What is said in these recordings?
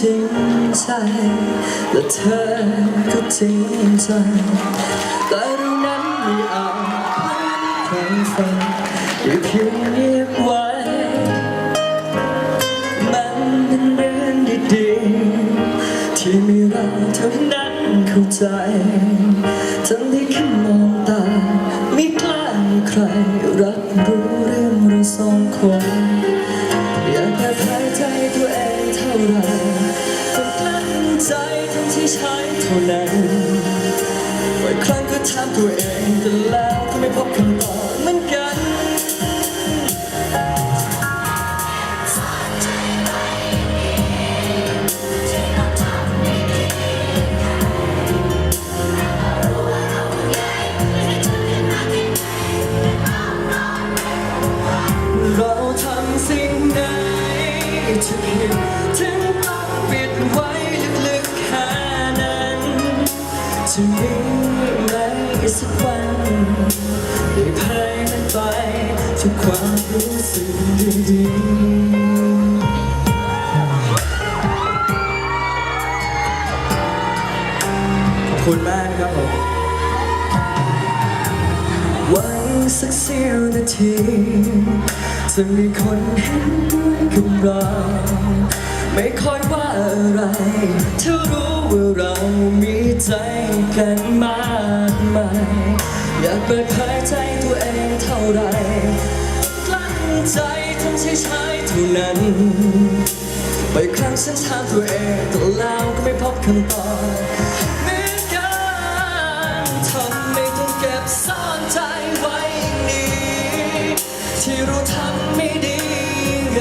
จริงใจและเธอก็จริงใจแต่เรานั้นไม่อาจใครฟังได้เพียงเงียบไว้ มันเป็นเรื่องดีๆที่มีเราเท่านั้นเข้าใจ นั้นบ่อยครั้งก็ถามตัวเองแต่แล้วก็ไม่พบคำตอบเหมือนกันเราทำสิ่งใดที่ผิดถึง จะมีไหมสักวันได้เผยมันไปทุกความรู้สึกดีๆขอบคุณมากครับผมหวังสักเสี้ยวนาทีจะมีคนเห็นด้วยกับเราไม่คอยว่าอะไรถ้ารู้ว่าเรามี ใจกันมากมายอยากเปิดเผยใจตัวเองเท่าไรกลั้นใจทำใช้ใช้เท่านั้นไปครั้งฉันถามตัวเองแต่แล้วก็ไม่พบคำตอบเหมือนกันทำไมต้องเก็บซ่อนใจไว้องนี้ ที่เราทำไม่ดีไง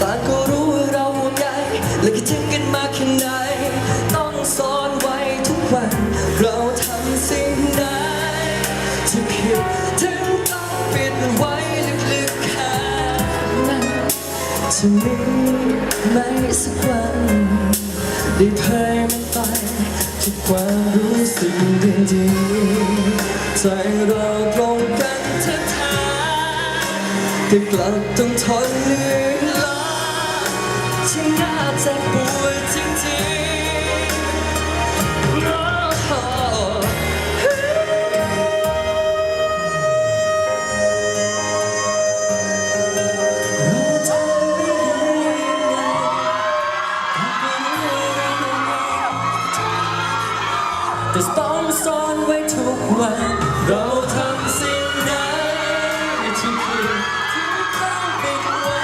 ต่างก็รู้ว่าเราห่วงใยและคิดถึงกันมากแค่ไหน จะมีไหมสักวันได้เผยมันไปทุกความรู้สึกดีๆใจเราตรงกันแท้ๆแต่กลับต้องทนเหนื่อยล้าที่น่าเจ็บปวด แต่ต้องซ่อนไว้ทุกวัน เราทำสิ่งใดที่ผิดที่ต้องปิดไว้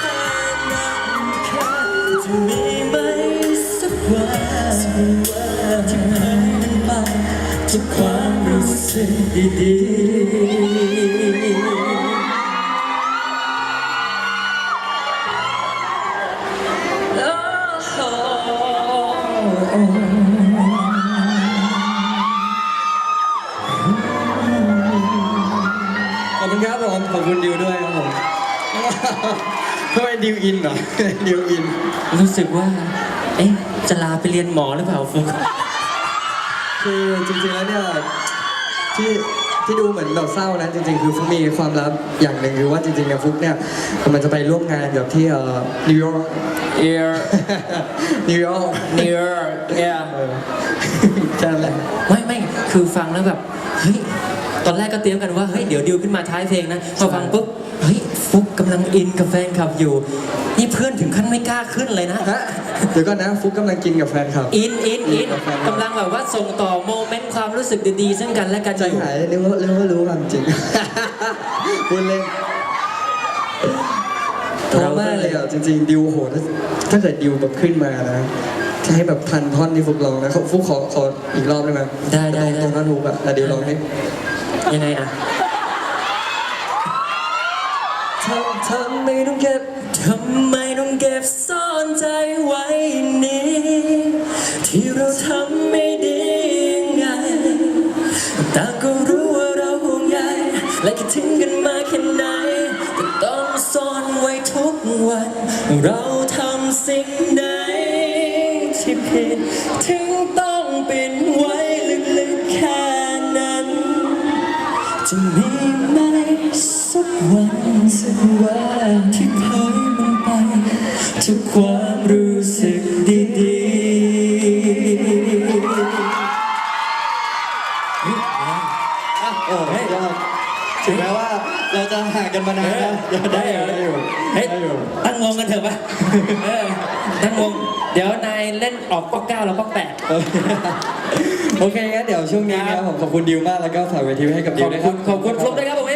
แต่นั้นแค่จะมีไหมสักวันที่เผยมันไปทุกความรู้สึกดีๆข ทำไมดิวอินเหรอดิวอิน รู้สึกว่า เอ๊ะ จะลาไปเรียนหมอหรือเปล่าฟุกคือจริงๆแล้วเนี่ยที่ที่ดูเหมือนแบบเศร้านะจริงๆ คือฟุกมีความลับอย่างหนึ่งคือว่าจริงๆเนี่ยฟุกเนี่ยกำลังจะไปร่วมงานกับที่เอ่อนิวยอร์ก Ear นิวยอร์ก near yeah แค่นั้นแหละ ไม่ไม่คือฟังแล้วแบบ เฮ้ย ตอนแรกก็เตรียมกันว่าเฮ้ยเดี๋ยวดิวขึ้นมาท้ายเพลงนะพอฟังปุ๊บเฮ้ยฟุกกำลังอินกับแฟนคลับอยู่นี่เพื่อนถึงขั้นไม่กล้าขึ้นเลยนะฮะเดี๋ยวก่อนนะฟุกกำลังกินกับแฟนคลับ อินอินอินกับแฟนคลับกำลังแบบว่าส่งต่อโมเมนต์ความรู้สึกดีๆ ซึ่งกันและกันใจอยู่หายเรียกว่าเรียกว่ารู้ความจริงพูดเล่นเพราะมากเลยอะจริงๆดิวโหถ้าถ้าเกิดดิวแบบขึ้นมานะจะให้แบบทันท่อนที่ฟุกร้องนะเขาฟุกขอขออีกรอบได้ไหมได้ได้ตรงตรงท่อนฮุกอะแล้วดิวร้องให้ ยังไงอะทำทำไม่ต้องเก็บทำไมต้องเก็บซ่อนใจไว้นี้ ที่เราทำไม่ดียังไงแต่ก็รู้ว่าเราห่วงใยและคิดถึงกันมาแค่ไหนแต่ต้องซ่อนไว้ทุกวัน เราทำสิ่งใดที่ผิดถึงต้อง มีไหมสักวันสักวันที่ถอยมัไปทุกความรู้สึกดีเถึงแม้ว่าเราจะห่างกันนานนะยังได้อยู่ตั้งงงกันเถอะปะตั้งงงเดี๋ยวนายเล่นออกป๊อกเก้าแล้วก๊อกแปด โอเคงั้นเดี๋ยวช่วงนี้นะครับผมขอบคุณดิวมากแล้วก็ฝากเวทีไว้ให้กับดิวบด้วยครับ ขอบคุณฟลุ๊กนะครับผม